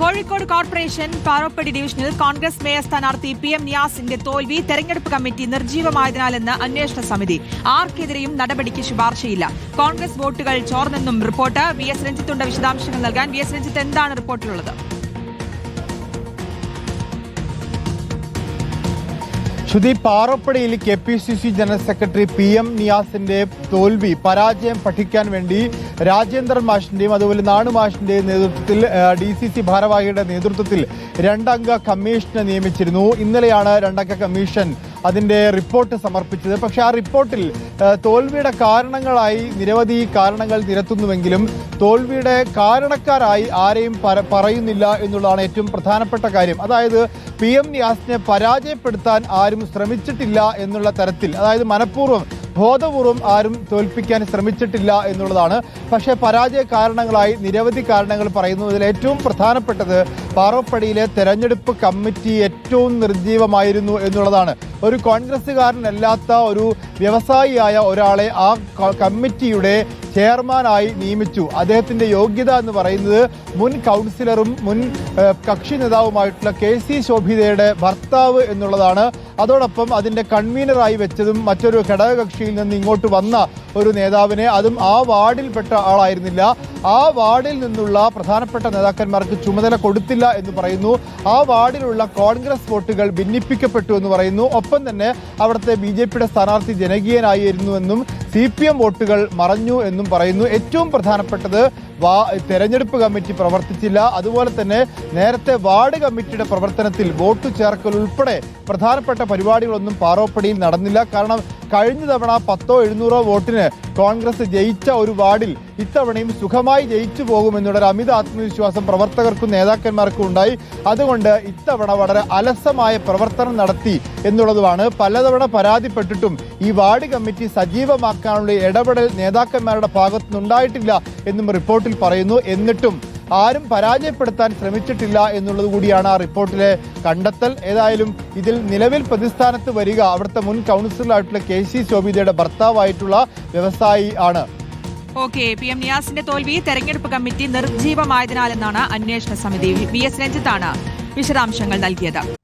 Kozhikode corporation Paroppadi ഡിവിഷനിൽ Congress mayor സ്ഥാനാർത്ഥി P M നിയാസിന്റെ തോൽവി തെരഞ്ഞെടുപ്പ് കമ്മിറ്റി നിർജീവമായതിനാലെന്ന് അന്വേഷണ സമിതി. ആർക്കെതിരെയും നടപടിക്ക് ശുപാർശയില്ല. കോൺഗ്രസ് വോട്ടുകൾ ചോർന്നെന്നും റിപ്പോർട്ട്. വി എസ് രഞ്ജിത്തുണ്ട് വിശദാംശങ്ങൾ നൽകാൻ. വി എസ് രഞ്ജിത്ത് എന്താണ് റിപ്പോർട്ടിലുള്ളത്? ശ്രുതി പാറപ്പടിയിൽ K P C C general secretary P M നിയാസിന്റെ തോൽവി പരാജയം പഠിക്കാൻ വേണ്ടി രാജേന്ദ്രൻ മാഷിന്റെയും അതുപോലെ നാണു മാഷിന്റെയും നേതൃത്വത്തിൽ ഡി സി സി ഭാരവാഹിയുടെ നേതൃത്വത്തിൽ രണ്ടംഗ കമ്മീഷനെ നിയമിച്ചിരുന്നു. ഇന്നലെയാണ് രണ്ടംഗ കമ്മീഷൻ അതിന്റെ റിപ്പോർട്ട് സമർപ്പിച്ചത്. പക്ഷേ ആ റിപ്പോർട്ടിൽ തോൽവിയുടെ കാരണങ്ങളായി നിരവധി കാരണങ്ങൾ നിരത്തുന്നുവെങ്കിലും തോൽവിയുടെ കാരണക്കാരായി ആരെയും പറയുന്നില്ല എന്നുള്ളതാണ് ഏറ്റവും പ്രധാനപ്പെട്ട കാര്യം. അതായത് പി എം നിയാസിനെ പരാജയപ്പെടുത്താൻ ആരും ശ്രമിച്ചിട്ടില്ല എന്നുള്ള തരത്തിൽ അതായത് മനഃപൂർവം ബോധപൂർവം ആരും തോൽപ്പിക്കാൻ ശ്രമിച്ചിട്ടില്ല എന്നുള്ളതാണ്. പക്ഷേ പരാജയ കാരണങ്ങളായി നിരവധി കാരണങ്ങൾ പറയുന്നതിൽ ഏറ്റവും പ്രധാനപ്പെട്ടത് പാറപ്പടിയിലെ തെരഞ്ഞെടുപ്പ് കമ്മിറ്റി ഏറ്റവും നിർജീവമായിരുന്നു എന്നുള്ളതാണ്. ഒരു കോൺഗ്രസ്സുകാരനല്ലാത്ത ഒരു വ്യവസായിയായ ഒരാളെ ആ കമ്മിറ്റിയുടെ ചെയർമാനായി നിയമിച്ചു. അദ്ദേഹത്തിന്റെ യോഗ്യത എന്ന് പറയുന്നത് മുൻ കൗൺസിലറും മുൻ കക്ഷി നേതാവുമായിട്ടുള്ള കെ സി ശോഭിതയുടെ ഭർത്താവ് എന്നുള്ളതാണ്. അതോടൊപ്പം അതിന്റെ കൺവീനറായി വെച്ചതും മറ്റൊരു ഘടകകക്ഷിയിൽ നിന്ന് ഇങ്ങോട്ട് വന്ന ഒരു നേതാവിനെ അതും ആ വാർഡിൽപ്പെട്ട ആളായിരുന്നില്ല. ആ വാർഡിൽ നിന്നുള്ള പ്രധാനപ്പെട്ട നേതാക്കന്മാർക്ക് ചുമതല കൊടുത്തില്ല എന്ന് പറയുന്നു. ആ വാർഡിലുള്ള കോൺഗ്രസ് വോട്ടുകൾ ഭിന്നിപ്പിക്കപ്പെട്ടു എന്ന് പറയുന്നു. ഒപ്പം തന്നെ അവിടുത്തെ ബി ജെ പിയുടെ സ്ഥാനാർത്ഥി ജനകീയനായിരുന്നുവെന്നും സി പി എം വോട്ടുകൾ മറഞ്ഞു എന്നും പറയുന്നു. ഏറ്റവും പ്രധാനപ്പെട്ടത് വാ തെരഞ്ഞെടുപ്പ് കമ്മിറ്റി പ്രവർത്തിച്ചില്ല. അതുപോലെ തന്നെ നേരത്തെ വാർഡ് കമ്മിറ്റിയുടെ പ്രവർത്തനത്തിൽ വോട്ട് ചേർക്കൽ ഉൾപ്പെടെ പ്രധാനപ്പെട്ട പരിപാടികളൊന്നും പാറോപ്പടിയിൽ നടന്നില്ല. കാരണം കഴിഞ്ഞ തവണ പത്തോ എഴുന്നൂറോ വോട്ടിന് കോൺഗ്രസ് ജയിച്ച ഒരു വാർഡിൽ ഇത്തവണയും സുഖമായി ജയിച്ചു പോകുമെന്നുള്ള ഒരു അമിത ആത്മവിശ്വാസം പ്രവർത്തകർക്കും നേതാക്കന്മാർക്കും ഉണ്ടായി. അതുകൊണ്ട് ഇത്തവണ വളരെ അലസമായ പ്രവർത്തനം നടത്തി എന്നുള്ളതുമാണ് പലതവണ പരാതിപ്പെട്ടിട്ടും ഈ വാർഡ് കമ്മിറ്റി സജീവമാക്കാനുള്ള ഇടപെടൽ നേതാക്കന്മാരുടെ ഭാഗത്തുനിന്നുണ്ടായിട്ടില്ല എന്നും റിപ്പോർട്ടിൽ പറയുന്നു. എന്നിട്ടും ആരും പരാജയപ്പെടുത്താൻ ശ്രമിച്ചിട്ടില്ല എന്നുള്ളത് കൂടിയാണ് ആ റിപ്പോർട്ടിലെ കണ്ടെത്തൽ. ഏതായാലും ഇതിൽ നിലവിൽ പ്രതിസ്ഥാനത്ത് വരിക അവിടുത്തെ മുൻ കൗൺസിലറായിട്ടുള്ള കെ സി ശോഭിതയുടെ ഭർത്താവായിട്ടുള്ള വ്യവസായി ആണ്. ഓക്കെ പി എം നിയാസിന്റെ തോൽവി തെരഞ്ഞെടുപ്പ് കമ്മിറ്റി നിർജീവമായതിനാലെന്നാണ് അന്വേഷണ സമിതി. വി എസ് രഞ്ജിത്താണ് വിശദാംശങ്ങൾ നൽകിയത്.